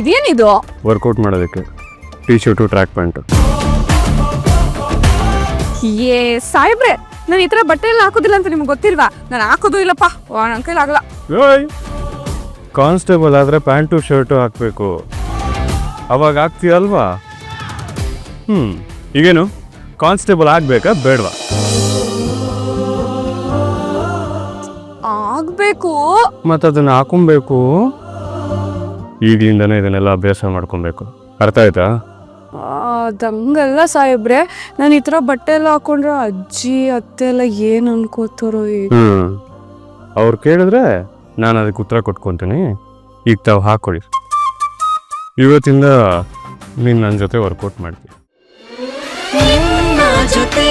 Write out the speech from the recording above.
ಇದೇನಿದು? ವರ್ಕೌಟ್ ಮಾಡೋದಕ್ಕೆ T shirt track pant. ಏ ಸಾಯಿಬ್ರೆ ನಾನು ಈ ಥರ ಬಟ್ಟೆ ಎಲ್ಲ ಹಾಕೋದಿಲ್ಲ ಅಂತ ನಿಮ್ಗೆ ಗೊತ್ತಿಲ್ವಾ? ನಾನು ಹಾಕೋದು ಇಲ್ಲಪ್ಪ. ನನ್ನ ಕೈಲಿ ಆಗಲ್ಲ. ಕಾನ್ಸ್ಟೇಬಲ್ ಆದರೆ ಪ್ಯಾಂಟು ಶರ್ಟು ಹಾಕಬೇಕು. ಅವಾಗ ಆಗ್ತೀಯಲ್ವಾ ಹ್ಞೂ ಈಗೇನು? ಕಾನ್ಸ್ಟೇಬಲ್ ಆಗಬೇಕಾ ಬೇಡವಾ? ಆಗ್ಬೇಕು. ಮತ್ತು ಅದನ್ನು ಹಾಕೊಬೇಕು. ಈಗಲಿಂದನೇ ಇದನ್ನೆಲ್ಲ ಅಭ್ಯಾಸ ಮಾಡ್ಕೊಬೇಕು. ಅರ್ಥ ಆಯ್ತಾ? ಅದಂಗಲ್ಲ ಸಾಹೇಬ್ರೆ ನಾನು ಈ ಥರ ಬಟ್ಟೆ ಎಲ್ಲ ಹಾಕೊಂಡ್ರೆ ಅಜ್ಜಿ ಅತ್ತೆ ಎಲ್ಲ ಏನು ಅನ್ಕೋತಾರೋ. ಹ್ಞೂ ಅವ್ರು ಕೇಳಿದ್ರೆ ನಾನು ಅದಕ್ಕೆ ಉತ್ತರ ಕೊಟ್ಕೊತೀನಿ. ಈಗ ತಾವು ಹಾಕೊಳ್ಳಿ ಇವತ್ತಿಂದ ನೀನು ನನ್ನ ಜೊತೆ ವರ್ಕೌಟ್ ಮಾಡ್ತೀನಿ ನಿನ್ನ ಜೊತೆ